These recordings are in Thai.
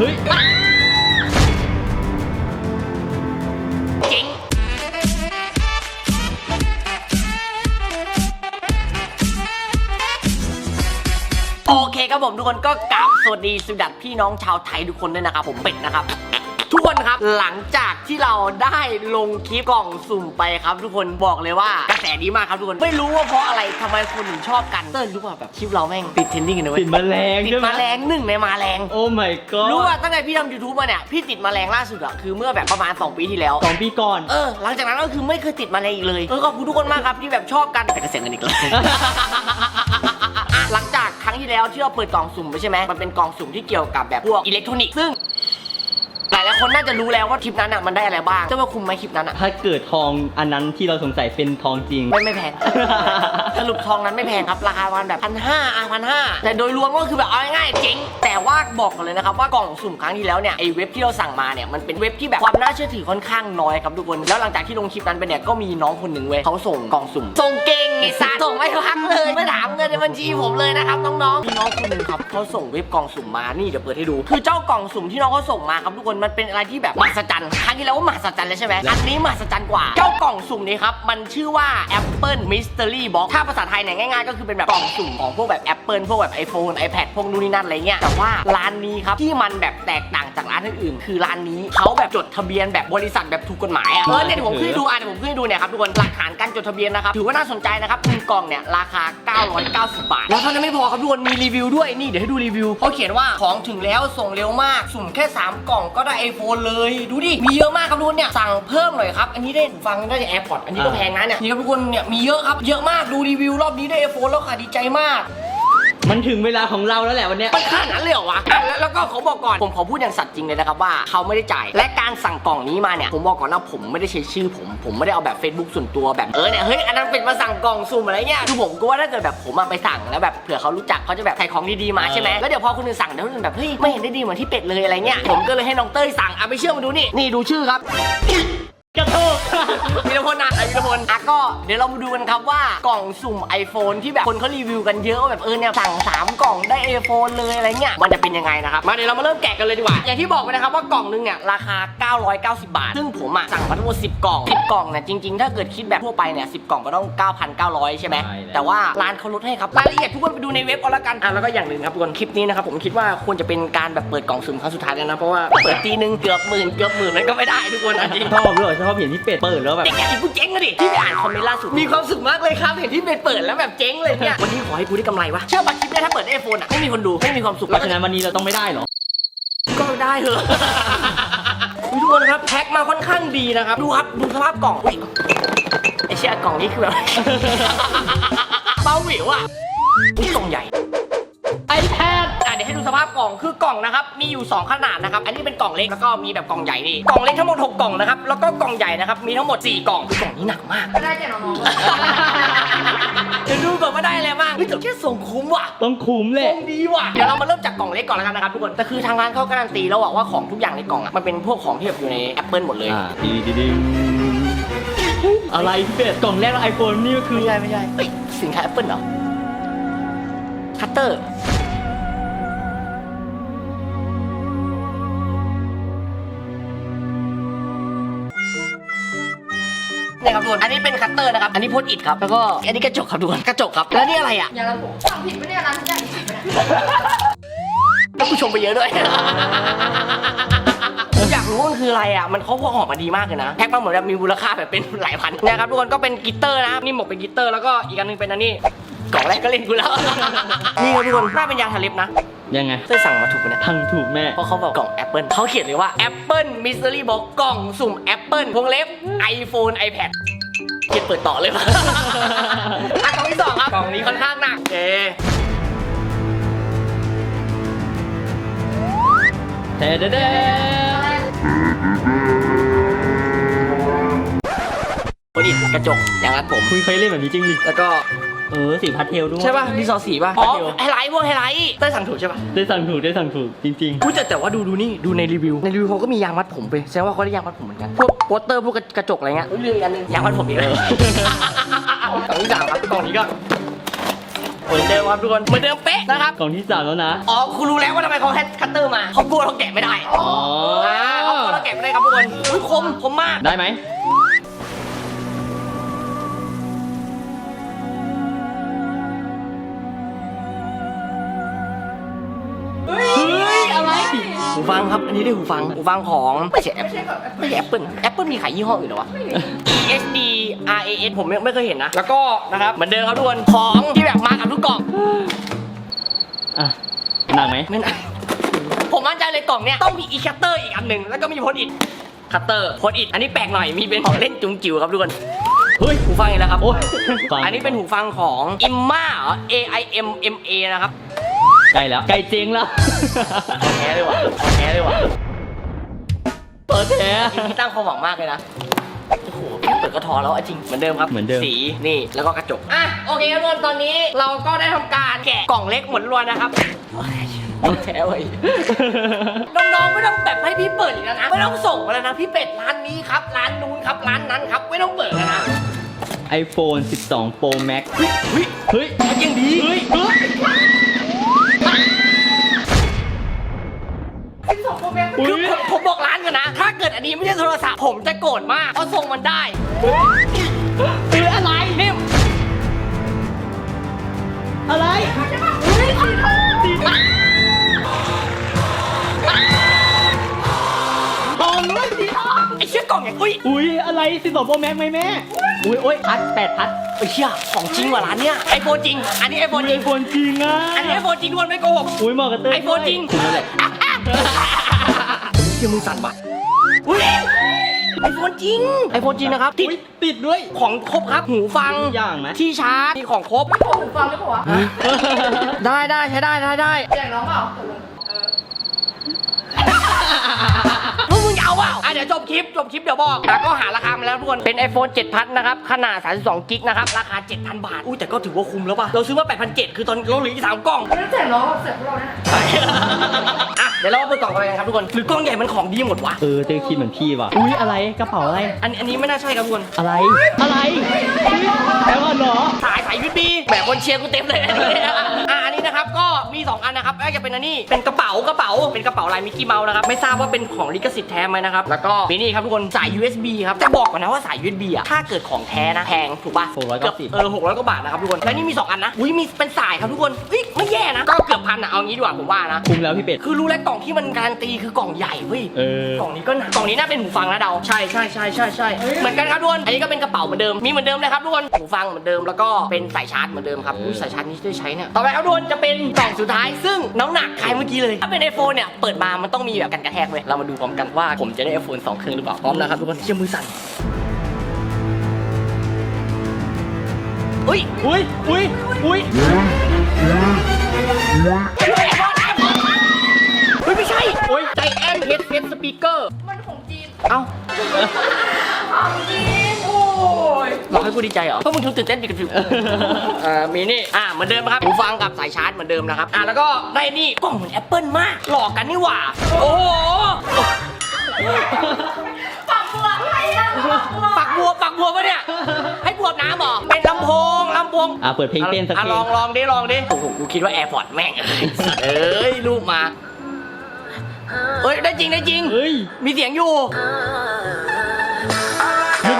เฮ้ยจริงโอเคครับผมทุกคนก็กราบสวัสดีสุดัดพี่น้องชาวไทยทุกคนด้วยนะครับผมเป็ดนะครับ ทุกคนครับหลังจากที่เราได้ลงคลิปกล่องสุ่มไปครับ ทุกคนบอกเลยว่ากระแสดีมากครับทุกคนไม่รู้ว่าเพราะอะไรทำไมคนถึงชอบกันเติ้ลรู้ป่ะแบบคลิปเราแม่งติดเทรนดิ้งกันนะเว้ยติดแมลงติดใช่ไหมมาแรงหนึ่งในมาแรงโอ้ my god รู้ว่าตั้งแต่พี่ทำ YouTube มาเนี่ยพี่ติดแมาแรงล่าสุดอะคือเมื่อแบบประมาณ 2 ปีที่แล้ว สองปีก่อน เออหลังจากนั้นก็คือไม่เคยติดแมาแรงอีกเลยเออขอบคุณทุกคนมากครับที่แบบชอบกันแต่ก็เสียเงินอีกเลยอะหลังจากครั้งที่แล้วที่เราเปิดกล่องสุ่มไปใช่ไหมมันเป็นกล่องสุ่มที่เกี่ยวกับแบบพวกอิเล็กทรอนิกส์ซึ่งหลายๆ คนน่าจะรู้แล้วว่าคลิปนั้นอะมันได้อะไรบ้างเจ้าว่าคุมไหมคลิปนั้นอะถ้าเกิดทองอันนั้นที่เราสงสัยเป็นทองจริง ไม่ไม่แพง สรุปทองนั้นไม่แพงครับราคาประมาณแบบพันห้าอะพันห้าแต่โดยรวมก็คือแบบเอาง่ายๆเจ๊งแต่ว่าบอกก่อนเลยนะครับว่ากล่องสุ่มครั้งที่แล้วเนี่ยไอเว็บที่เราสั่งมาเนี่ยมันเป็นเว็บที่แบบความน่าเชื่อถือค่อนข้างน้อยครับทุกคนแล้วหลังจากที่ลงคลิปนั้นไปเนี่ยก็มีน้องคนหนึ่งเว้ยเขาส่งกล่องสุ่มส่งเก่งไอ้สัสส่งไม่พักเลยไม่ถามเงินในบัญชีผมเลยนะครับน้องๆมีน้องคนหนึ่งครับเขาส่งเว็บกล่องสุ่มมานี่เดี๋ยวเปิดให้ดู คือเจ้ากล่องสุ่มที่น้องเขาส่งมาครับทุกคนมันเป็นอะไรที่แบบมหัศจรรย์ครั้งที่แล้วว่ามหัศจรรย์เลยใช่ไหมอันนี้มหัศจรรย์กว่า เจ้ากล่องสุ่มนี้ครับ มันชื่อว่า Apple Mystery Box ถ้าภาษาไทยเนี่ยง่ายๆ ก็คือเป็นแบบกล่องสุ่มของพวกแบบ Apple พวกแบบ iPhone iPad พวกนู่นนี่นั่นอะไรเงี้ย แต่ว่าร้านนี้ครับที่มันแบบแตกต่างจากร้านอื่นๆ คือร้านนี้เขาแบบจดทะเบียนแบบบริษัทแบบถูกกฎหมายอะ เออเนี่ยเดี๋ยวผมขึ้นให้ดูอะเดี๋ยวผมขึ้นให้ดูเนี่ยครับทุกคนหลักฐานการจดทะเบียนนะครับถือว่าน่าสนใจนะครับหนึ่งกล่องเนี่ยราคา 990 บาท แล้วเท่านั้นไม่พอครับทุกคนมีรีวิวด้วยนี่เดี๋ยวให้ดูรีวิวเขาเขียนว่าของถึงแล้วส่งเร็วมากสุ่มแค่ 3 กล่องก็ได้ iPhone เลย ดูดิ มีเยอะมากครับทุกคนเนี่ย สั่งเพิ่มหน่อยครับ อันนี้ได้หูฟังได้จาก AirPods อันนี้ก็อ่าแพงนะเนี่ย นี่ครับทุกคนเนี่ย มีเยอะครับ เยอะมาก ดูรีวิวรอบนี้ได้ iPhone แล้วค่ะ ดีใจมาก มันถึงเวลาของเราแล้วแหละวันเนี้ย มันขนาดนั้นเลยเหรอวะอะแล้วแล้วก็เขาบอกก่อน ผมขอพูดอย่างสัตย์จริงเลยนะครับว่าเขาไม่ได้จ่าย และการสั่งกล่องนี้มาเนี่ย ผมบอกก่อนนะผมไม่ได้ใช้ชื่อผม ผมไม่ได้เอาแบบ Facebook ส่วนตัวแบบ เออเนี่ย เฮ้ย อันนั้นเป็นมาสั่งกล่องสุ่มอะไรเงี้ย คือผมก็ว่าถ้าเกิดแบบผมมาไปสั่งแล้วแบบเผื่อเขารู้จักเขาจะแบบใส่ของดีๆมาใช่ไหม แล้วเดี๋ยวพอคนอื่นสั่งเดี๋ยวคนอื่นแบบ เฮ้ย ไม่เห็นได้ดีเหมือนที่เป็ดเลยอะไรเงี้ย ผมก็เลยให้น้องเต้ยสั่งเอาไปเชื่อมาดูนี่ นี่ดูชื่อครับ กระโทกวีรพลนะไอวีรพลอะก็เดี๋ยวเรามาดูกันครับว่ากล่องสุ่ม iPhone ที่แบบคนเขารีวิวกันเยอะว่าแบบเออเนี่ยสั่ง 3 กล่องได้ iPhone เลยอะไรเงี้ยมันจะเป็นยังไงนะครับมาเดี๋ยวเรามาเริ่มแกะกันเลยดีกว่า อย่างที่บอกไปนะครับว่ากล่องนึงเนี่ยราคา 990 บาท ซึ่งผมอะสั่งมาทั้งหมด10 กล่อง 10 กล่องเนี่ยจริงๆ ถ้าเกิดคิดแบบทั่วไปเนี่ย10 กล่องก็ต้อง 9,900 ใช่ไหมใช่แล้วแต่ว่าร้านเขาลดให้ครับรายละเอียดทุกคนไปดูในเว็บเอาละกันอะแล้วก็อย่างหนึ่งครับทุกคนคลิปนี้นะครับผมคิดว่าควรจะเป็นการแบบเปิดกล่องสุ่มครั้งสุดท้ายแล้วนะเพราะว่าเปิดทีนึงเกือบหมื่นเกือบหมื่นนั่นก็ไม่ได้ทุกคนอะจริงชอบด้วยชอบเห็นที่เป็ดเปิดแล้วแบบ เจ๊งไอ้กูเจ๊งอะดิที่ไปอ่านคอมเมนต์ล่าสุดมีความสุขมากเลยครับเห็นที่เป็นเปิดแล้วแบบเจ๊งเลยเนี่ยวันนี้ขอให้กูได้กำไรวะเชื่อป่ะคลิปเนี้ยถ้าเปิดไอโฟนอะไม่มีคนดูไม่มีความสุขเพราะฉะนั้นวันนี้เราต้องไม่ได้เหรอ ก็ได้เหอะทุกคนครับแพ็คมาค่อนข้างดีนะครับดูครับดูสภาพกล่องอุ๊ยไอเชี่ยกล่องนี้คือแบบเบาหวิวอะอุ๊ยกล่องใหญ่ iPad อะเดี๋ยวให้ดู สภาพกล่องคือกล่องนะครับมีอยู่ 2 ขนาดนะครับ อันนี้เป็นกล่องเล็กแล้วก็มีแบบกล่องใหญ่นี่กล่องเล็กทั้งหมด 6 กล่องนะครับแล้วก็กล่องใหญ่นะครับมีทั้งหมด 4 กล่องคือกล่องนี้หนักมาก ได้แต่น้องเดี๋ยวดูก่อนว่าได้อะไรบ้างเฮ้ยแต่แค่ส่งคุ้มว่ะ ต้องคุ้มแหส่ละงดีว่ะ เดี๋ยวเรามาเริ่มจากกล่องเล็กก่อนแล้วกันนะครับทุกคน แต่คือทางร้านเขาการันตีแล้วอะว่าของทุกอย่างในกล่องอะมันเป็นพวกของที่แบบอยู่ใน Apple หมดเลย อ่าดีดีดีอะไรเป็ดกล่องแรกไอโฟนนี่ก็คือ ไม่ใช่ไม่ใช่เฮ้ยสินค้า Apple เหรอคัตเตอร์ นี่ครับทุกคนอันนี้เป็นคัตเตอร์นะครับ อันนี้โพสต์อิดครับ แล้วก็อันนี้กระจกครับทุกคนกระจกครับ แล้วนี่อะไรอะอย่าละผมสั่งผิดไม่ได้ร้านที่ใหญ่ผิดไม่ได้ท่านผู้ชมไปเยอะด้วยผมอยากรู้ว่ามันคืออะไรอะ มันเขาพอหอมมาดีมากเลยนะ แพ็คมาเหมือนแบบมีมูลค่าแบบเป็นหลายพันนะครับทุกคนก็เป็นกิตเตอร์นะ นี่หมกเป็นกิตเตอร์แล้วก็อีกอันหนึงเป็นอันนี้ กล่องแรกก็เล่นกูแล้ว นี่ครับทุกคนน่าเป็นยางทาเล็บนะยังไงเต้ยสั่งมาถูกปะเนี่ยทังถูกแม่ เพราะเขาบอกกล่อง Apple เขาเขียนเลยว่า Apple Mystery Box กล่องสุ่ม Apple วงเล็บ iPhone iPad เขียนเปิดต่อเลยปะอะกล่องที่สองครับกล่องนี้ค่อนข้างหนักโอเคเด้เด้เด้โอ้ดิกระจกอย่างนั้นผม คุณเคยเล่นแบบนี้จริงดิแล้วก็ เออสีพาสเทลด้วย ใช่ป่ะดีซอสีป่ะอ๋อไฮไลท์พวกไฮไลท์เต้ยสั่งถูกใช่ป่ะได้สั่งถูกได้สั่งถูกจริงพูดแต่แต่ว่าดูดูนี่ดูในรีวิวในรีวิวเขาก็มียางมัดผมไปแสดงว่าเขาได้ยางมัดผมเหมือนกันพวกโปสเตอร์พวกกระจกอะไรเงี้ยเฮ้ยลืมอีกอันนึงยางมัดผมอีกเลยกล่องที่สามครับกล่องนี้ก็เหมือนเดิมครับทุกคนเหมือนเดิมเป๊ะนะครับกล่องที่สามแล้วนะอ๋อคุณรู้แล้วว่าทำไมเขาแฮคัตเตอร์มาเขากลัวเราแกะไม่ได้อ๋ออ่าเขากลัวเราแกะไม่ได้ครับทุกคนอุ้ยคมคมมากได้ไหม ฟังครับ อันนี้ได้หูฟัง หูฟังของไม่ใช่แอปไม่ใช่แบบไม่ใช่แอปเปิลแอปเปิลมีขายยี่ห้ออื่นเหรอวะ ESD RAS ผมไม่ไม่เคยเห็นนะ แล้วก็นะครับ เหมือนเดิมครับทุกคน ของที่แบบมากับทุกกล่อง อะหนักไหมไม่นะผมมั่นใจเลยกล่องเนี้ยต้องมีอีคัตเตอร์อีกอันหนึ่งแล้วก็มีโพสอิดคัตเตอร์โพสอิดอันนี้แปลกหน่อยมีเป็นของเล่นจุงจิ๋วครับทุกคนเฮ้ยหูฟังอีกแล้วครับโอ้ยฟังอันนี้เป็นหูฟังของ Imma เหรอ A I M M A นะครับ ใกล้แล้ว ใกล้เจ๊งแล้วเอาแท้เลยว่ะเอาแท้เลยว่ะเปิดแท้พี่ตั้งความหวังมากเลยนะโอ้โหพี่เปิดกระทอแล้วอะจริงเหมือนเดิมครับเหมือนเดิมสีนี่แล้วก็กระจกอะโอเคครับทุกคนตอนนี้เราก็ได้ทำการแกะกล่องเล็กหมดรวนนะครับเอาแท้เว้ยน้องๆไม่ต้องแบบให้พี่เปิดอีกแล้วนะ ไม่ต้องส่งมาแล้วนะพี่เป็ดร้านนี้ครับ ร้านนู้นครับ ร้านนั้นครับ ไม่ต้องเปิดแล้วนะ iPhone 12 Pro Max เฮ้ยเฮ้ยมันยังดีเฮ้ย คือผมผมบอกร้านกันนะ ถ้าเกิดอันนี้ไม่ใช่โทรศัพท์ผมจะโกรธมากเพราะส่งมันได้เฮ้ยอะไรนี่อะไรใช่ป่ะเฮ้ยสีทองสีทองทองด้วยสีทองไอ้เชี่ยกล่องอย่างอุ้ยอุ้ยอะไร12 Pro Max ไหมแม่ อุ้ยโอ้ยพัดแปดพัดไอ้เชี่ยของจริงว่ะร้านเนี้ยไอโฟนจริง อันนี้ไอโฟนจริงคนจริงอะอันนี้ไอโฟนจริงทุกคนไม่โกหกอุ้ยเหมาะกับเต้ยไอโฟนจริงคุณนั่นแหละ เชี่ยมึงสั่นปะอุ้ยไอโฟนจริงไอโฟนจริงนะครับติดอุ๊ยติดด้วยของครบครับหูฟังทุกอย่างไหมที่ชาร์จมีของครบไม่ขอหูฟังได้ปะวะได้ได้ใช้ได้ได้ได้แจกน้องเปล่า เออพวกมึงจะเอาเปล่าอะเดี๋ยวจบคลิปจบคลิปเดี๋ยวบอกแล้วก็หาราคามาแล้วทุกคนเป็น iPhone 7 พัทนะครับ ขนาด 32 กิกนะครับ ราคา 7,000 บาท อุ้ยแต่ก็ถือว่าคุ้มแล้วป่ะ เราซื้อมา8,700คือตอนเราเหลืออีกสามกล่อง แล้วแจกน้องแบบเสร็จพวกเราเนี่ยอะเดี๋ยวเรามาเปิดกล่องกันเลยครับทุกคนหรือกล่องใหญ่มันของดีหมดวะเออเต้ยคิดเหมือนพี่ว่ะ อุ้ยอะไรกระเป๋าอะไร อันอันนี้ไม่น่าใช่ครับทุกคนอะไร อะไรแปลว่าเหรอสายสายยุดดีแบบคนเชียร์กูเต็มเลยอะ มี2อันนะครับก็จะเป็นอันนี้เป็นกระเป๋ากระเป๋าเป็นกระเป๋าลายมิกกี้เมาส์นะครับไม่ทราบว่าเป็นของลิขสิทธิ์แท้ไหมนะครับแล้วก็มีนี่ครับทุกคนสาย USB ครับแต่บอกก่อนนะว่าสาย USB อะถ้าเกิดของแท้นะแพงถูกป่ะ690เกือบเออ600กว่าบาทนะครับทุกคนแล้วนี่มี 2 อันนะอุ้ยมีเป็นสายครับทุกคนเฮ้ยไม่แย่นะก็เกือบพันอะเอางี้ดีกว่าผมว่านะคุมแล้วพี่เป็ดคือรู้แล้วกล่องที่มันการันตีคือกล่องใหญ่เว้ยเออกล่องนี้ก็หนักกล่องนี้น่าเป็นหูฟังนะเดาใช่ใช่ใช่ใช่ใช่เหมือนกันครับทุกคนอันนี้ก็เป็นกระเป๋าเหมือนเดิมมีเหมือนเดิมเลยครับทุกคนหูฟังเหมือนเดิมแล้วก็เป็นสายชาร์จเหมือนเดิมครับอุ้ยสายชาร์จนี้ได้ใช้เนี่ยต่อไปครับทุกคนจะเป็นกล่องสุดท้าย ซึ่งน้ำหนักคล้ายเมื่อกี้เลย ถ้าเป็นไอโฟนเนี่ย เปิดมา มันต้องมีแบบกันกระแทกเว้ยเรามาดูพร้อมกันว่าผมจะได้ไอโฟนสองเครื่องหรือเปล่า พร้อมนะครับทุกคนเชี่ยมือสั่นอุ้ยอุ้ยอุ้ยอุ้ยเฮ้ยไม่ใช่โอ้ยใจแอนเฮดเฮดสปีกเกอร์มันของจีนเอ้าของจีนโอ้ ยเราให้กูดีใจเหรอเพราะมึงทุกตื่นเต้นปีกระถึงเอ่อมีนี่ อ่าเหมือนเดิมครับหูฟังกับสายชาร์จเหมือนเดิมนะครับ อ่าแล้วก็ได้นี่กล่องเหมือนแอปเปิลมาก หลอกกันนี่หว่า โอ้โหปักบัวใครอะปักบัวปักบัวปักบัวปะเนี่ย ให้บวบน้ำเหรอเป็นลำโพงลำโพงอะเปิดเพลงเต้นสักอะเพลลองงลองดิลองดิโอ้โหกูคิดว่าแอร์พอร์ตแม่ง เอ้ยรูปมาเอ้ยได้จริงได้จริง เฮ้ย มีเสียงอยู่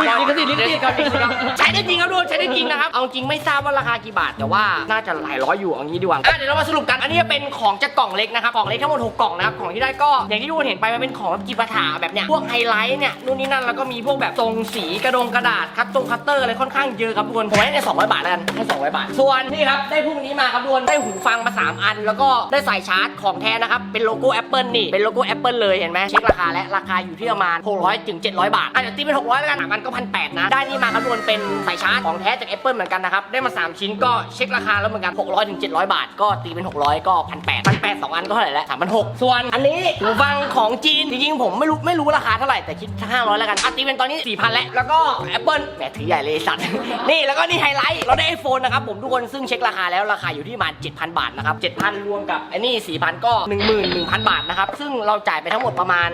ลิขสิทธิ์ลิขสิทธิ์ลิขสิทธิ์ใช้ได้จริงครับทุกคนใช้ได้จริงนะครับ เอาจริงไม่ทราบว่าราคากี่บาท แต่ว่าน่าจะหลายร้อยอยู่เอางี้ดีกว่าอะเดี๋ยวเรามาสรุปกัน อันนี้เป็นของจากกล่องเล็กนะครับ กล่องเล็กทั้งหมด6กล่องนะครับ ของที่ได้ก็อย่างที่ทุกคนเห็นไปมันเป็นของแบบกีบถาแบบเนี้ย พวกไฮไลท์เนี่ยนู่นนี่นั่นแล้วก็มีพวกแบบทรงสีกระดงกระดาษคัตตรงคัตเตอร์อะไรค่อนข้างเยอะครับทุกคนผมให้ใน200บาทแล้วกันให้200บาท ส่วนนี่ครับได้พวกนี้มาครับทุกคนได้หูฟังมา3อัน แล้วก็ได้สายชาร์จของแท้นะครับเป็นโลโก้ Apple นี่เป็นโลโก้ Apple เลยเห็นไหมเช็คราคาและราคาอยู่ที่ประมาณ600ถึง700 บาทอะเดี๋ยวตีเป็น600แล้วกันสามอันก็พันแนะ ได้นี่มาครับทุกคนเป็นสายชาร์จของแท้จาก Apple เหมือนกันนะครับ ได้มา 3 ชิ้นก็เช็คราคาแล้วเหมือนกัน 600ถึง700 บาท ก็ตีเป็น 600 ก็พันแปดพันแปดสองอันก็เท่าไหร่แล้วสามพันหกส่วนอันนี้หูฟังของจีนจริงๆผมไม่รู้ไม่รู้ราคาเท่าไหร่แต่คิด500แล้วกันอะตีเป็นตอนนี้4,000แล้วแล้วก็ Apple แหมถือใหญ่เลยไอ้สัตว์ นี่แล้วก็นี่ไฮไลท์เราได้ iPhone นะครับผมทุกคนซึ่งเช็คราคาแล้วราคาอยู่ที่ประมาณ7,000 บาทนะครับ7,000 รวมกับไอ้นี่4,000 ก็ 11,000 บาทนะครับซึ่งเราจ่ายไปทั้งหมดประมาณ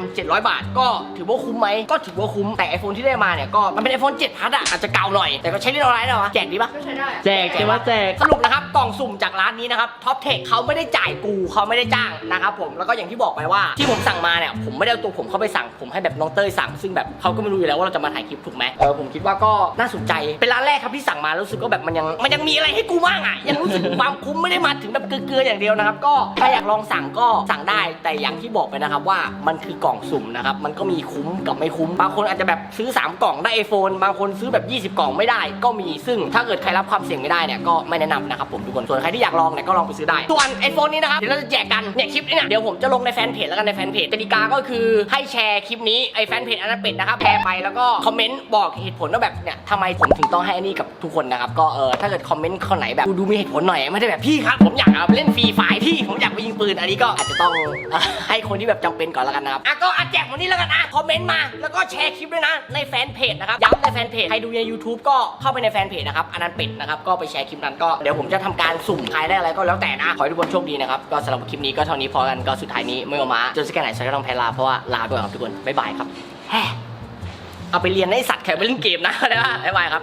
8,700 บาท ก็ถือว่าคุ้มไหมก็ถือว่าคุ้มแต่ iPhone ที่ได้มาเนี่ยก็มันเป็น iPhone 7 Plus อะอาจจะเก่าหน่อยแต่ก็ใช้เล่นออนไลน์ได้วะแจกดีปะก็ใช้ได้แจกจะว่าแจกสรุปนะครับ กล่องสุ่มจากร้านนี้นะครับท็อปเทคเขาไม่ได้จ่ายกูเขาไม่ได้จ้างนะครับผมแล้วก็อย่างที่บอกไปว่าที่ผมสั่งมาเนี่ยผมไม่ได้เอาตัวผมเข้าไปสั่งผมให้แบบน้องเต้ยสั่ง ซึ่งแบบเขาก็ไม่รู้อยู่แล้วว่าเราจะมาถ่ายคลิปถูกไหมเออผมคิดว่าก็น่าสนใจเป็นร้านแรกครับที่สั่งมารู้สึกว่าแบบมันยังมันยังมีอะไรให้กูบ้างอะยังรู้สึกความคุ้มไม่ได้มาถึงแบบเกลือๆอย่างเดียวนะครับก็ถ้าอยากลองสั่งก็สั่งได้แต่อย่างที่บอกไปนะครับว่ามันคือกล่องสุ่มนะครับมันก็มีคุ้มกับไม่คุ้มบางคนอาจจะแบบซื้อ 3 กล่องได้ iPhone บางคนซื้อแบบ 20 กล่องไม่ได้ก็มีซึ่งถ้าเกิดใครรับความเสี่ยงไม่ได้เนี่ยก็ไม่แนะนำนะครับผมทุกคน ส่วนใครที่อยากลองเนี่ยก็ลองไปซื้อได้ ส่วนไอโฟนนี้นะครับ เดี๋ยวเราจะแจกกัน เนี่ยคลิปนี้เนี่ยเดี๋ยวผมจะลงในแฟนเพจแล้วกันในแฟนเพจกติกาก็คือให้แชร์คลิปนี้ไอแฟนเพจอันนั้นเป็ดนะครับแชร์ไปแล้วก็คอมเมนต์บอกเหตุผลว่าแบบเนี่ยทำไมผมถึงต้องให้อันนี้กับทุกคนนะครับก็เออถ้าเกิดคอมเมนต์คนไหนแบบดูมีเหตุผลหน่อยไม่ได้แบบพี่ครับผมอยากเอาไปเล่นฟรีไฟล์พี่ผมอยากไปยิงปืนอันนี้ก็อาจจะต้องอให้คนที่แบบจำเป็นก่อนแล้วกันนะครับอะก็อัดแจกวันนี้แล้วกันอะคอมเมนต์มาแล้วก็แชร์คลิปด้วยนะในแฟนเพจนะครับย้ำในแฟนเพจใครดูใน YouTube ก็เข้าไปในแฟนเพจนะครับอันนั้นเป็ดนะครับก็ไปแชร์คลิปนั้นก็เดี๋ยวผมจะทำการสุ่มทายได้อะไรก็แล้วแต่นะ ขอให้ทุกคนโชคดีนะครับ ก็สำหรับคลิปนี้ก็เท่านี้พอกันก็สุดท้ายนี้ไม่เอามาจนสักแค่ไหนฉันก็ต้องแพ้ลาเพราะว่าลาไปก่อนครับทุกคนบ๊ายบายครับเอาไปเรียนให้สัตว์แข่งไปเล่นเกมนะนะบ๊ายบายครับ